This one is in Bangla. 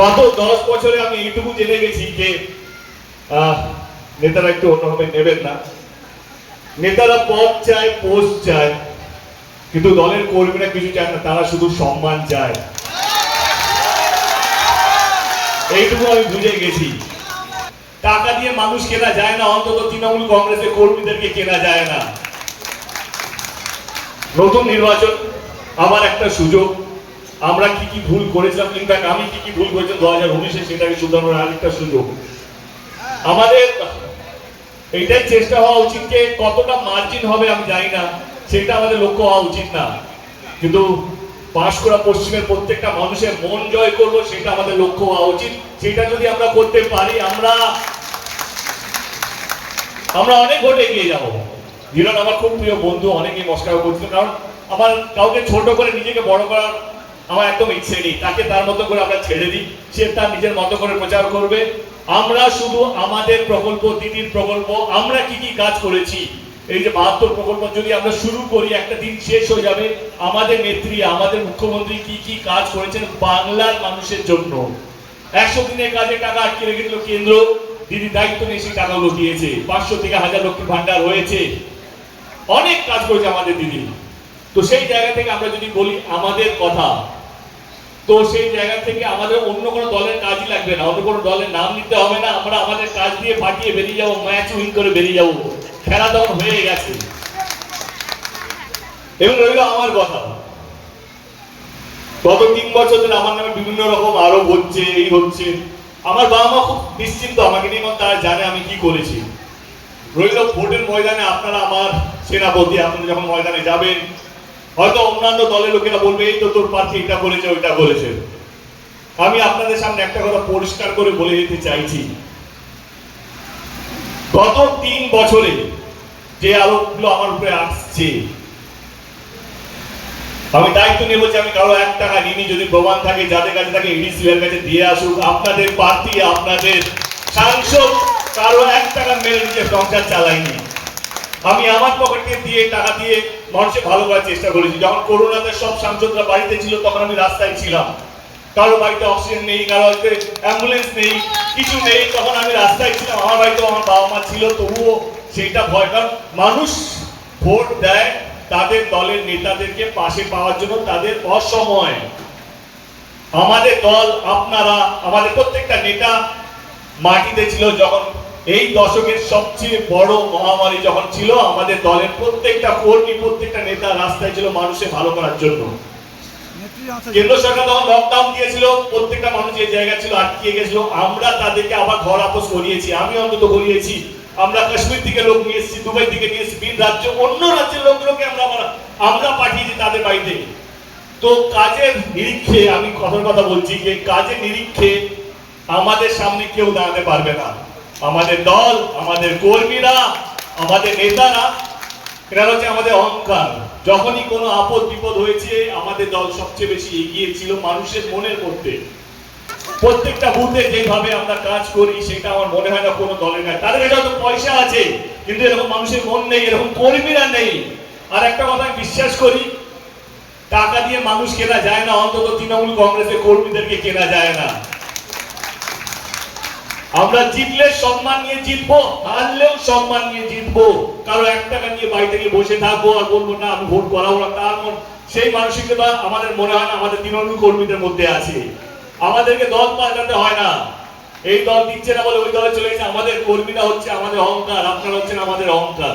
গত দশ বছরে আমি এইটুকু জেনে গেছি যে নেতারা একটু অন্যভাবে নেবেন না। নেতারা পদ চায়, পোস্ট চায়, কিন্তু দলের কর্মীরা কিছু চায় না, তারা শুধু সম্মান চায়। এইটুকু আমি বুঝে গেছি। টাকা দিয়ে মানুষ কেনা যায় না, অন্তত তৃণমূল কংগ্রেসের কর্মীদেরকে কেনা যায় না। নতুন নির্বাচন, আমার একটা সুযোগ। আমরা কি কি ভুল করেছিলাম? ইনফ্যাক্ট আমি কি কি ভুল করেছিলাম দু হাজার উনিশে সেটাকে শুধরানোর আরেকটা সুযোগ। আমাদের এইটাই চেষ্টা হওয়া উচিত যে কতটা মার্জিন হবে আমি জানি না, সেটা আমাদের লক্ষ্য হওয়া উচিত না। কিন্তু পাঁশকুড়া পশ্চিমের প্রত্যেকটা মানুষের মন জয় করব, সেটা আমাদের লক্ষ্য হওয়া উচিত। সেটা যদি আমরা করতে পারি, আমরা আমরা অনেক ভোটে এগিয়ে যাব। হিরণ আমার খুব প্রিয় বন্ধু, অনেকেই মস্কার করছিল, কারণ আমার কাউকে ছোট করে নিজেকে বড় করার আমার একদম ইচ্ছে নেই। তাকে তার মতো করে আমরা ছেড়ে দিই। সে তার নিজের মতো করে প্রচার করবে। আমরা শুধু আমাদের প্রকল্প দিদির প্রকল্প, আমরা কি কি কাজ করেছি? এই যে বাহাত্তর প্রকল্প যদি আমরা শুরু করি, একটা দিন শেষ হয়ে যাবে। আমাদের নেত্রী, আমাদের মুখ্যমন্ত্রী কি কি কাজ করেছেন বাংলার মানুষের জন্য? একশো দিনের কাজে টাকা আটকে রেখেছিল কেন্দ্র। দিদি দায়িত্ব নিয়ে সেই টাকাগুলো দিয়েছে পাঁচশো থেকে হাজার লক্ষ্মীর ভান্ডার হয়েছে। অনেক কাজ করেছে আমাদের দিদি। তো সেই জায়গা থেকে আমরা যদি বলি আমাদের কথা তো সেই জায়গা থেকে আমাদের অন্য কোনো দলের কাজই লাগবে না, অন্য কোনো দলের নাম নিতে হবে না, আমরা আমাদের কাজ দিয়ে ফাটিয়ে বেরিয়ে যাব ম্যাচ উইন করে বেরিয়ে যাব। খেলা তখন হয়ে গেছে। এবং রইল আমার কথা। গত তিন বছর ধরে আমার নামে বিভিন্ন রকম আরোপ হচ্ছে, এই হচ্ছে। আমার বাবা মা খুব নিশ্চিন্ত আমাকে নিয়ে তারা জানে আমি কি করেছি। রইল ভোটের ময়দানে আপনারা আমার সেনাপতি আপনারা যখন ময়দানে যাবেন হয়তো অন্যান্য দলের লোকেরা বলবে, এই তো তোর প্রার্থী এটা বলেছে, ওইটা বলেছে। আমি আপনাদের সামনে একটা কথা পরিষ্কার করে বলে দিতে চাইছি। গত তিন বছরে যে আলোকগুলো আমার উপরে আসছে, আমি দায়িত্ব নেব যে আমি কারও এক টাকা নিনি যদি প্রমাণ থাকে, যাদের কাছে থাকে ইডিসি এর কাছে দিয়ে আসুক, আপনাদের প্রার্থী, আপনাদের সাংসদ, কারও এক টাকা মেরে নিজের সংসার চালাইনি আমি আমার পকেটে দিয়ে টাকা দিয়ে মানুষের ভালো করার চেষ্টা করেছি। যখন করোনাতে সব সাংসদরা বাড়িতে ছিল, তখন আমি রাস্তায় ছিলাম। কারও বাড়িতে অক্সিজেন নেই, কারও বাড়িতে অ্যাম্বুলেন্স নেই, কিছু নেই, তখন আমি রাস্তায় ছিলাম। আমার বাড়িতেও আমার বাবা মা ছিল, তবুও সেইটা ভয়। কারণ মানুষ ভোট দেয় তাদের দলের নেতাদেরকে পাশে পাওয়ার জন্য, তাদের অসময়। আমাদের দল, আপনারা, আমাদের প্রত্যেকটা নেতা মাটিতে ছিল, যখন এই দশকের সবচেয়ে বড় মহামারী যখন ছিল, আমাদের দলের প্রত্যেকটা কর্মী, প্রত্যেকটা নেতা রাস্তায় ছিল মানুষের ভালো করার জন্য। কেন্দ্র সরকার তখন লকডাউন দিয়েছিল, প্রত্যেকটা মানুষ যে জায়গা ছিল আটকে গেছিল। আমরা তাদেরকে আবার ঘর আপোষ করিয়েছি, আমি অন্তত করিয়েছি। আমরা কাশ্মীর থেকে লোক নিয়ে এসেছি, দুবাই থেকে নিয়ে এসেছি রাজ্য, অন্য রাজ্যের লোকগুলোকে আমরা আমরা পাঠিয়েছি তাদের বাড়িতে। তো কাজের নিরীক্ষে, আমি কথার কথা বলছি যে কাজের নিরীক্ষে আমাদের সামনে কেউ দাঁড়াতে পারবে না। আমাদের দল, আমাদের কর্মীরা, আমাদের নেতারা এটা হচ্ছে আমাদের অহংকার। যখনই কোনো আপদ বিপদ হয়েছে, আমাদের দল সবচেয়ে বেশি এগিয়ে ছিল মানুষের মনের মধ্যে। প্রত্যেকটা বুথে যেভাবে আমরা কাজ করি, সেটা আমার মনে হয় না কোনো দলের নাই। তাদের কাছে হয়তো পয়সা আছে, কিন্তু এরকম মানুষের মন নেই, এরকম কর্মীরা নেই। আর একটা কথা বিশ্বাস করি, টাকা দিয়ে মানুষ কেনা যায় না, অন্তত তৃণমূল কংগ্রেসের কর্মীদেরকে কেনা যায় না। আমরা জিতলে সম্মান নিয়ে জিতবো, হারলেও সম্মান নিয়ে জিতবো। কারও এক টাকা নিয়ে বাড়িতে গিয়ে বসে থাকব আর বলব, না, আমি ভোট করাবো না। তার সেই মানসিকতা আমাদের মনে হয় না, আমাদের তৃণমূল কর্মীদের মধ্যে আছে। আমাদেরকে দল পাল্টাতে হয় না। এই দল দিচ্ছে না বলে ওই দলে চলে গেছে। আমাদের কর্মীরা হচ্ছে আমাদের অহংকার, আপনারা হচ্ছেন আমাদের অহংকার।